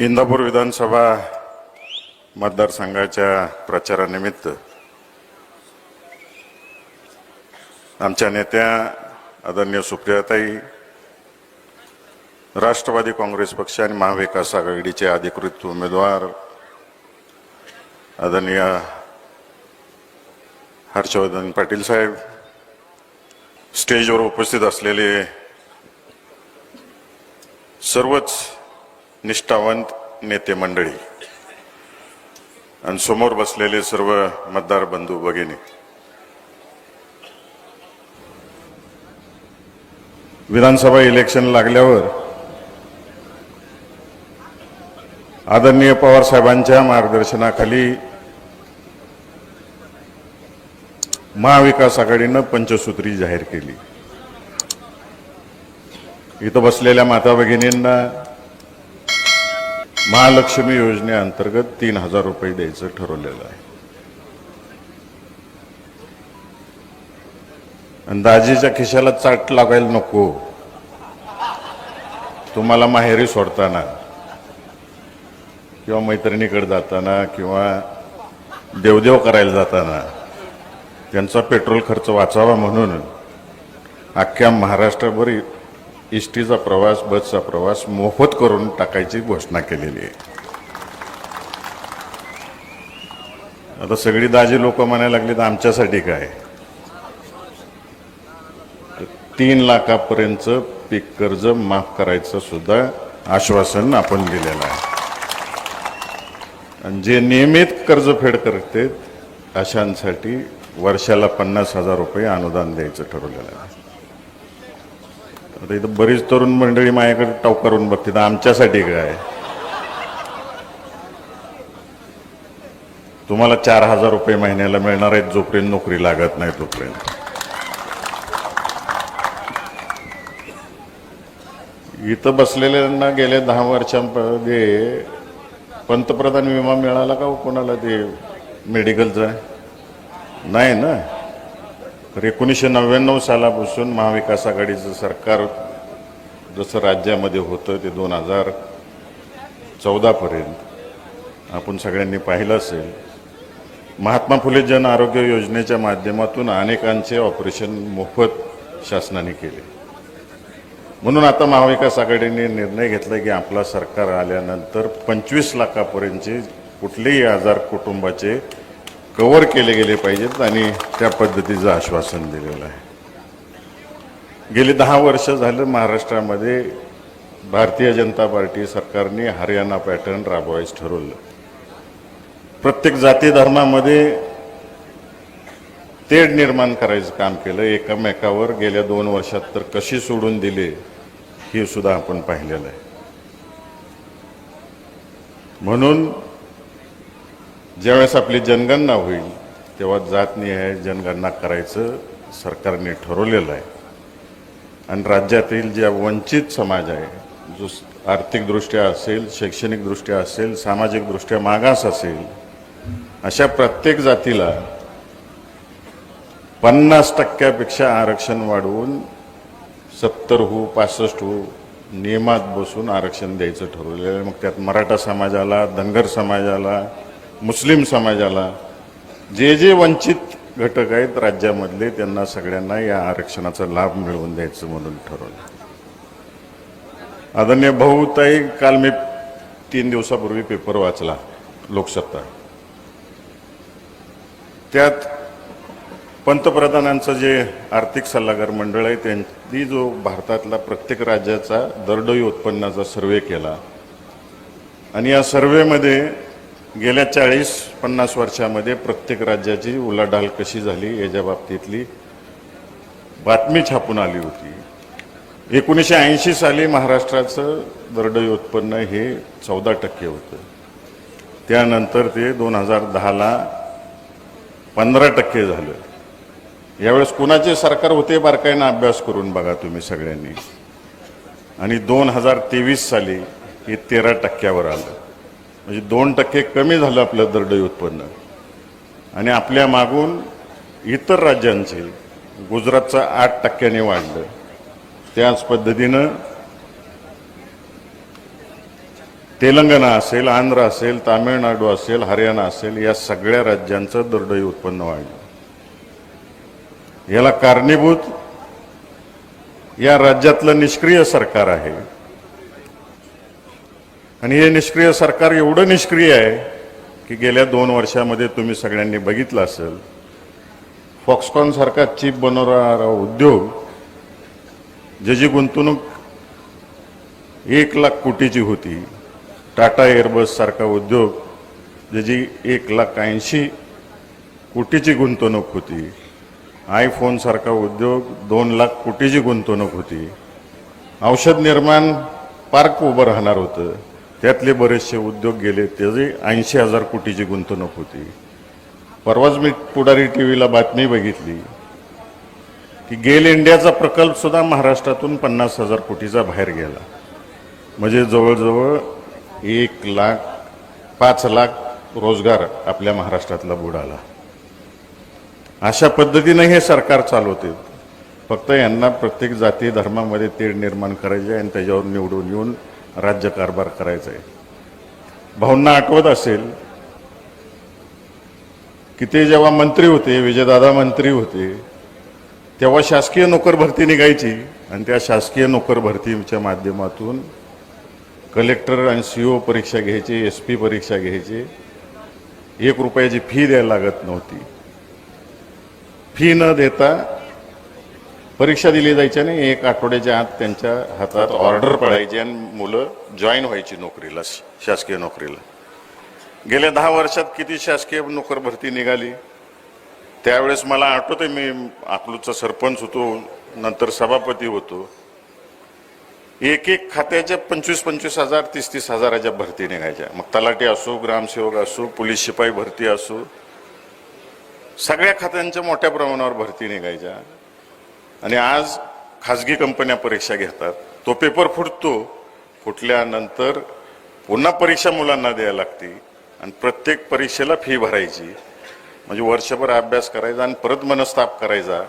इंदापूर विधानसभा मतदारसंघाच्या प्रचारानिमित्त आमच्या नेत्या आदरणीय सुप्रियाताई राष्ट्रवादी काँग्रेस पक्ष आणि महाविकास आघाडीचे अधिकृत उमेदवार आदरणीय हर्षवर्धन पाटील साहेब स्टेजवर उपस्थित असलेले सर्वच निष्ठावंत नेते मंडळी. आणि समोर बसलेले सर्व मतदार बंधू भगिनी. विधानसभा इलेक्शन लागल्यावर आदरणीय पवार साहेबांच्या मार्गदर्शनाखाली महाविकास आघाडीनं पंचसूत्री जाहीर केली. इथं बसलेल्या माता भगिनींना महालक्ष्मी योजनेअंतर्गत तीन हजार रुपये द्यायचं ठरवलेलं आहे. आणि दाजीच्या खिशाला चाट लागायला नको. तुम्हाला माहेरी सोडताना किंवा मैत्रिणीकडे जाताना किंवा देवदेव करायला जाताना त्यांचा पेट्रोल खर्च वाचावा म्हणून अख्ख्या महाराष्ट्रभर इष्टीचा प्रवास बसचा प्रवास मोफत करून टाकायची घोषणा केलेली आहे. आता सगळी दाजी लोक म्हणायला लागली तर आमच्यासाठी काय? तीन लाखापर्यंत पीक कर्ज माफ करायचं सुद्धा आश्वासन आपण दिलेलं आहे. आणि जे नियमित कर्जफेड करते अशांसाठी वर्षाला पन्नास हजार रुपये अनुदान द्यायचं ठरवलेलं आहे. आता इथं बरीच तरुण मंडळी माझ्याकडे टाव करून बघते तर आमच्यासाठी काय? तुम्हाला चार हजार रुपये महिन्याला मिळणार आहेत जोपर्यंत नोकरी लागत नाही तोपर्यंत. इथं बसलेल्यांना गेल्या दहा वर्षांमध्ये पंतप्रधान विमा मिळाला का हो कोणाला? ते मेडिकलचा नाही ना? तर एकोणीसशे नव्याण्णव सालापासून महाविकास आघाडीचं सरकार जसं राज्यामध्ये होतं ते दोन हजार चौदापर्यंत. आपण सगळ्यांनी पाहिलं असेल. महात्मा फुले जन आरोग्य योजनेच्या माध्यमातून अनेकांचे ऑपरेशन मोफत शासनाने केले. म्हणून आता महाविकास आघाडीने निर्णय घेतला की आपला सरकार आल्यानंतर पंचवीस लाखापर्यंतचे कुठलेही आजार कुटुंबाचे कव्हर केले गेले पाहिजेत आणि त्या पद्धतीचं आश्वासन दिलेलं आहे. गेली दहा वर्ष झालं महाराष्ट्रामध्ये भारतीय जनता पार्टी सरकारने हरियाणा पॅटर्न राबवायचं ठरवलं. प्रत्येक जाती धर्मामध्ये तेढ निर्माण करायचं काम केलं. एकमेकावर गेल्या दोन वर्षात तर कशी सोडून दिले हे सुद्धा आपण पाहिलेलं आहे. म्हणून ज्यावेळेस आपली जनगणना होईल तेव्हा जातनिहाय जनगणना करायचं सरकारने ठरवलेलं आहे. आणि राज्यातील ज्या वंचित समाज आहे जो आर्थिकदृष्ट्या असेल शैक्षणिकदृष्ट्या असेल सामाजिकदृष्ट्या मागास असेल अशा प्रत्येक जातीला पन्नास टक्क्यापेक्षा आरक्षण वाढवून सत्तर हो पासष्ट हो नियमात बसून आरक्षण द्यायचं ठरवलेलं आहे. मग त्यात मराठा समाजाला धनगर समाजाला मुस्लिम समाजाला जे जे वंचित घटक आहेत राज्यामधले त्यांना सगळ्यांना या आरक्षणाचा लाभ मिळवून द्यायचं म्हणून ठरवलं. आदरणीय भाऊताई काल मी तीन दिवसापूर्वी पेपर वाचला लोकसत्ता. त्यात पंतप्रधानांचं जे आर्थिक सल्लागार मंडळ आहे त्यांनी जो भारतातला प्रत्येक राज्याचा दरडोई उत्पन्नाचा सर्वे केला. आणि या सर्वेमध्ये गेल्या चाळीस पन्नास वर्षामध्ये प्रत्येक राज्याची उलाढाल कशी झाली याच्या बाबतीतली बातमी छापून आली होती. एकोणीसशे ऐंशी साली महाराष्ट्राचं दरडोई उत्पन्न हे चौदा टक्के होतं. त्यानंतर ते दोन हजार दहाला पंधरा टक्के झालं. यावेळेस कुणाचे सरकार होते बारकाईनं अभ्यास करून बघा तुम्ही सगळ्यांनी. आणि दोन हजार तेवीस साली हे तेरा टक्क्यावर आलं. म्हणजे दोन टक्के कमी झालं आपलं दरडोई उत्पन्न. आणि आपल्या मागून इतर राज्यांचे गुजरातचं आठ टक्क्याने वाढलं. त्याच पद्धतीनं तेलंगणा असेल आंध्र असेल तामिळनाडू असेल हरियाणा असेल या सगळ्या राज्यांचं दरडोई उत्पन्न वाढलं. याला कारणीभूत या राज्यातलं निष्क्रिय सरकार आहे. आणि हे निष्क्रिय सरकार एवढं निष्क्रिय आहे की गेल्या दोन वर्षामध्ये तुम्ही सगळ्यांनी बघितलं असेल फॉक्सकॉनसारखा चिप बनवणारा उद्योग ज्याची गुंतवणूक एक लाख कोटीची होती टाटा एअरबस सारखा उद्योग ज्याची एक लाख ऐंशी कोटीची गुंतवणूक होती आयफोनसारखा उद्योग दोन लाख कोटीची गुंतवणूक होती. औषध निर्माण पार्क उभं राहणार होतं. त्यातले बरेचसे उद्योग गेले त्याची ऐंशी हजार कोटीची गुंतवणूक होती. परवाच मी पुढारी टी व्हीला बातमी बघितली की गेल इंडियाचा प्रकल्पसुद्धा महाराष्ट्रातून पन्नास हजार कोटीचा बाहेर गेला. म्हणजे जवळजवळ एक लाख पाच लाख रोजगार आपल्या महाराष्ट्रातला बुडाला अशा पद्धतीने हे सरकार चालवते. फक्त यांना प्रत्येक जाती धर्मामध्ये तेढ निर्माण करायचे आणि त्याच्यावर निवडून येऊन राज्यकारभार करायचा आहे. भाऊंना आठवत असेल की ते जेव्हा मंत्री होते विजयदादा मंत्री होते तेव्हा शासकीय नोकर भरती निघायची आणि त्या शासकीय नोकर भरतीच्या माध्यमातून कलेक्टर आणि सी ओ परीक्षा घ्यायची एस पी परीक्षा घ्यायची. एक रुपयाची फी द्यायला लागत नव्हती. फी न देता परीक्षा दिली जायची आणि एक आठवड्याच्या आत त्यांच्या हातात ऑर्डर पडायची आणि मुलं जॉईन व्हायची नोकरीला शासकीय नोकरीला. गेल्या दहा वर्षात किती शासकीय नोकर भरती निघाली? त्यावेळेस मला आठवतंय मी अकलूजचा सरपंच होतो नंतर सभापती होतो. एक एक खात्याच्या पंचवीस पंचवीस हजार तीस तीस हजाराच्या भरती निघायच्या. मग तलाठी असो ग्रामसेवक असो पोलीस शिपाई भरती असो सगळ्या खात्यांच्या मोठ्या प्रमाणावर भरती निघायच्या. आणि आज खाजगी कंपन्या परीक्षा घेतात. तो पेपर फुटतो. फुटल्यानंतर पुन्हा परीक्षा मुलांना द्यायला लागते. आणि प्रत्येक परीक्षेला फी भरायची. म्हणजे वर्षभर अभ्यास करायचा आणि परत मनस्ताप करायचा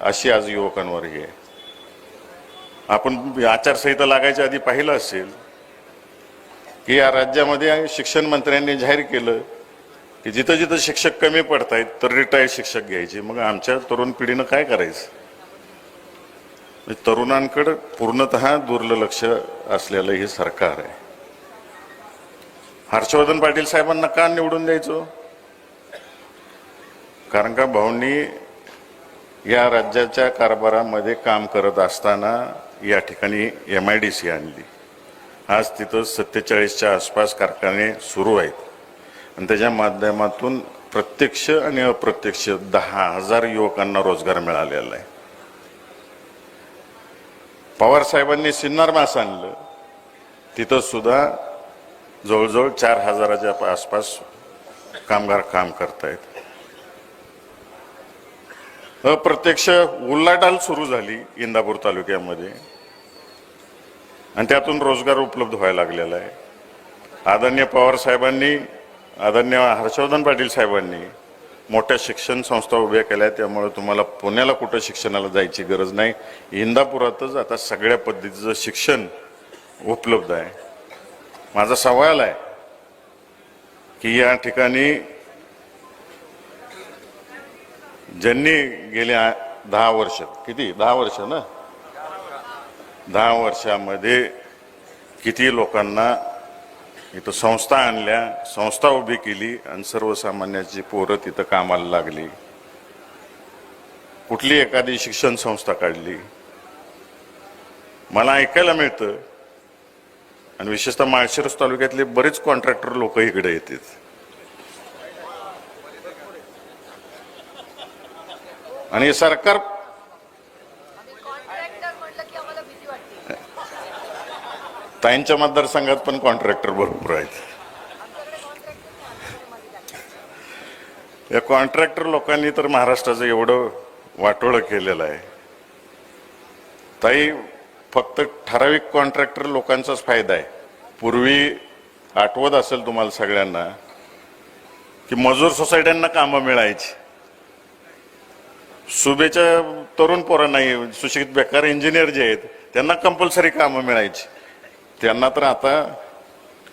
अशी आज युवकांवर हे. आहे आपण आचारसंहिता लागायच्या आधी पाहिलं असेल की या राज्यामध्ये शिक्षण मंत्र्यांनी जाहीर केलं की जिथं जिथं शिक्षक कमी पडतायत तर रिटायर्ड शिक्षक घ्यायचे. मग आमच्या तरुण पिढीनं काय करायचं? म्हणजे तरुणांकडं पूर्णतः दुर्लक्ष असलेलं हे सरकार आहे. हर्षवर्धन पाटील साहेबांना का निवडून द्यायचो? कारण का भाऊंनी या राज्याच्या कारभारामध्ये काम करत असताना या ठिकाणी एम आय डी सी आणली. आज तिथं सत्तेचाळीसच्या आसपास कारखाने सुरू आहेत. आणि त्याच्या माध्यमातून प्रत्यक्ष आणि अप्रत्यक्ष दहा हजार युवकांना रोजगार मिळालेला आहे. पवार साहेबांनी सिन्नार मास आणलं. तिथं सुद्धा जवळजवळ चार हजाराच्या आसपास कामगार काम करतायत. अप्रत्यक्ष उल्लाटाल सुरू झाली इंदापूर तालुक्यामध्ये. आणि त्यातून रोजगार उपलब्ध व्हायला लागलेला आहे. आदरणीय पवार साहेबांनी आदरणीय हर्षवर्धन पाटील साहेबांनी मोठ्या शिक्षण संस्था उभ्या केल्या त्यामुळे तुम्हाला पुण्याला कुठं शिक्षणाला जायची गरज नाही. इंदापुरातच आता सगळ्या पद्धतीचं शिक्षण उपलब्ध आहे. माझा सवाल आहे की या ठिकाणी ज्यांनी गेल्या दहा वर्ष किती? दहा वर्ष ना? दहा वर्षामध्ये किती लोकांना इथं संस्था आणल्या संस्था उभी केली आणि सर्वसामान्याची पोरं तिथं कामाला लागली. कुठली एखादी शिक्षण संस्था काढली. मला ऐकायला मिळतं आणि विशेषतः माळशिरस तालुक्यातले बरेच कॉन्ट्रॅक्टर लोक इकडे येतात. आणि सरकार ताईंच्या मतदारसंघात पण कॉन्ट्रॅक्टर भरपूर आहेत. या कॉन्ट्रॅक्टर लोकांनी तर महाराष्ट्राचं एवढं वाटोळं केलेलं आहे. ताई फक्त ठराविक कॉन्ट्रॅक्टर लोकांचाच फायदा आहे. पूर्वी आठवत असेल तुम्हाला सगळ्यांना की मजूर सोसायट्यांना कामं मिळायची. सुबेच्या तरुण पोरांना सुशिक्षित बेकार इंजिनियर जे आहेत त्यांना कंपल्सरी कामं मिळायची. त्यांना तर आता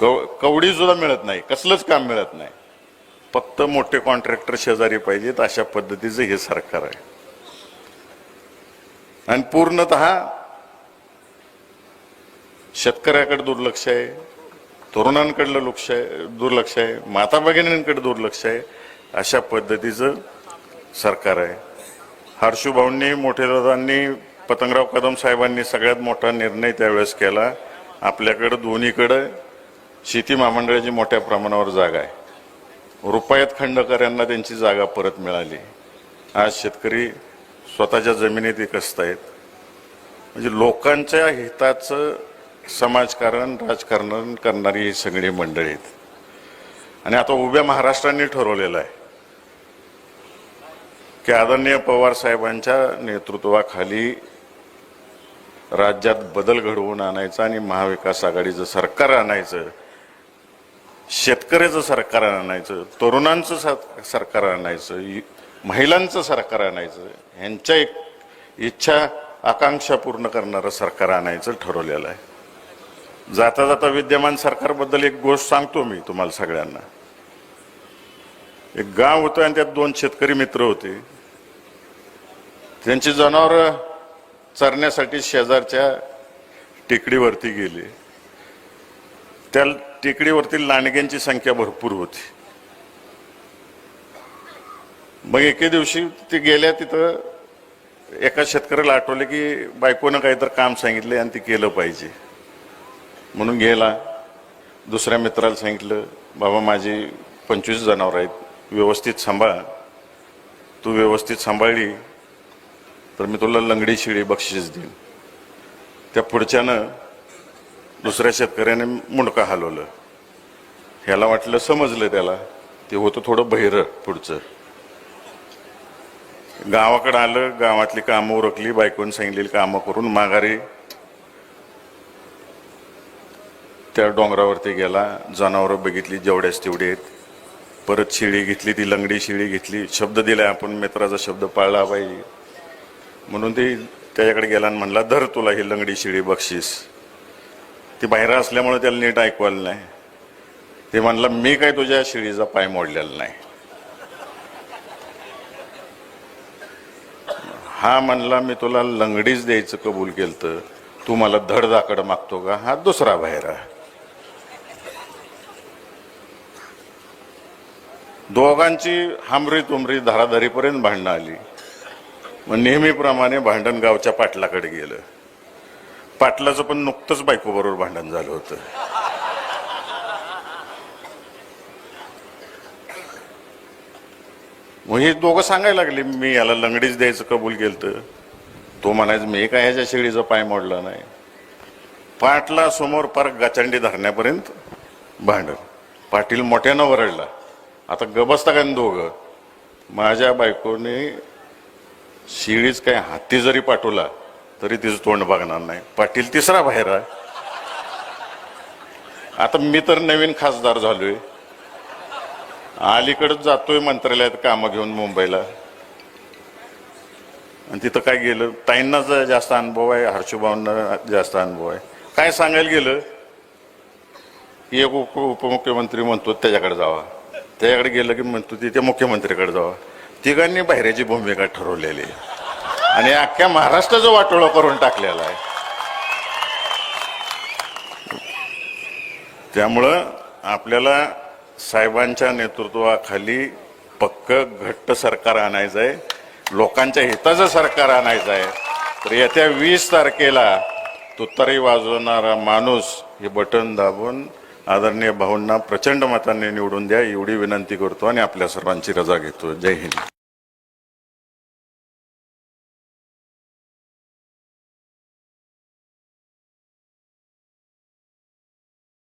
कव कवडी सुद्धा मिळत नाही. कसलंच काम मिळत नाही. फक्त मोठे कॉन्ट्रॅक्टर शेजारी पाहिजेत अशा पद्धतीचं हे सरकार आहे. आणि पूर्णत शेतकऱ्याकडे दुर्लक्ष आहे तरुणांकडलं लक्ष आहे दुर्लक्ष आहे माता भगिनींकडे दुर्लक्ष आहे अशा पद्धतीचं सरकार आहे. हर्षू भाऊंनी पतंगराव कदम साहेबांनी सगळ्यात मोठा निर्णय त्यावेळेस केला. आपल्याकडं दोन्हीकडं शेती महामंडळाची मोठ्या प्रमाणावर जागा आहे. रुपयात खंडकर यांना त्यांची जागा परत मिळाली. आज शेतकरी स्वतःच्या जमिनीत विकसत आहेत. म्हणजे लोकांच्या हिताचं समाजकारण राजकारण करणारी ही सगळी मंडळी आहेत. आणि आता उभ्या महाराष्ट्राने ठरवलेलं आहे की आदरणीय पवार साहेबांच्या नेतृत्वाखाली राज्यात बदल घडवून आणायचा आणि महाविकास आघाडीचं सरकार आणायचं शेतकऱ्याचं सरकार आणायचं तरुणांचं सर- सरकार आणायचं महिलांचं सरकार आणायचं ह्यांच्या एक इच्छा आकांक्षा पूर्ण करणारं सरकार आणायचं ठरवलेलं आहे. जाता जाता विद्यमान सरकारबद्दल एक गोष्ट सांगतो मी तुम्हाला सगळ्यांना. एक गाव होतं आणि त्यात दोन शेतकरी मित्र होते. त्यांची जनावरं चरण्यासाठी शेजारच्या टेकडीवरती गेले. त्या टेकडीवरती लांडग्यांची संख्या भरपूर होती. मग एके दिवशी ते गेल्या तिथं एका शेतकऱ्याला आठवले की बायकोनं काहीतरी काम सांगितले आणि ते केलं पाहिजे. म्हणून गेला. दुसऱ्या मित्राला सांगितलं बाबा माझी पंचवीस जनावर आहेत. व्यवस्थित सांभाळ. तू व्यवस्थित सांभाळली. तर मी तुला लंगडी शिळी बक्षीस देईन. त्या पुढच्यानं दुसऱ्या शेतकऱ्याने मुंडका हलवलं. ह्याला वाटलं समजलं त्याला ते होतं थोडं बहिरं पुढचं. गावाकडं आलं गावातली कामं उरकली बायकोने सांगितलेली कामं करून माघारी त्या डोंगरावरती गेला जनावरं बघितली जेवढ्याच तेवढी आहेत. परत शिळी घेतली ती लंगडी शिळी घेतली. शब्द दिलाय आपण मित्राचा शब्द पाळला पाहिजे म्हणून ते त्याच्याकडे गेला आणि म्हणला धर तुला ही लंगडी शिळी बक्षीस. ती बाहेर असल्यामुळे त्याला नीट ऐकवायला नाही. ते म्हणला मी काय तुझ्या शिळीचा पाय मोडलेला नाही. हा म्हणला मी तुला लंगडीच द्यायचं कबूल केलं तू मला धडधाकड मागतो का? हा दुसरा बाहेर दोघांची हमरी तुमरी धाराधारीपर्यंत भांडणं आली. मग नेहमीप्रमाणे भांडण गावच्या पाटलाकडे गेलं. पाटलाचं पण नुकतंच बायको बरोबर भांडण झालं होतं. मग हे दोघं सांगायला लागले मी याला लंगडीच द्यायचं कबूल केलं तो म्हणायचं मी काय ह्याच्या शेळीचा पाय मोडला नाही. पाटला समोर पार गाचंडी धरण्यापर्यंत भांडण. पाटील मोठ्यानं वरडला. आता गबसता काय दोघं? माझ्या बायकोने शिळीच काय हाती जरी पाठवला तरी तिचं तोंड बघणार नाही. पाटील तिसरा बाहेर आहे. आता मी तर नवीन खासदार झालोय. अलीकडंच जातोय मंत्रालयात कामं घेऊन मुंबईला. आणि तिथं काय गेलं? ताईंना जास्त अनुभव आहे हर्षुभावना जास्त अनुभव आहे. काय सांगायला गेलं? की एक उप उपमुख्यमंत्री म्हणतो त्याच्याकडे जावा. त्याच्याकडे गेलं की म्हणतो तिथे मुख्यमंत्रीकडे जावा. तिघांनी बाहेरची भूमिका ठरवलेली. आहे. आणि अख्ख्या महाराष्ट्राचा वाटोळं करून टाकलेला आहे. त्यामुळं आपल्याला साहेबांच्या नेतृत्वाखाली पक्क घट्ट सरकार आणायचं आहे. लोकांच्या हिताचं सरकार आणायचं आहे. तर येत्या वीस तारखेला तुतारी वाजवणारा माणूस हे बटन दाबून आदरणीय भाऊंना प्रचंड मतांनी निवडून द्या एवढी विनंती करतो आणि आपल्या सर्वांची रजा घेतो. जय हिंद.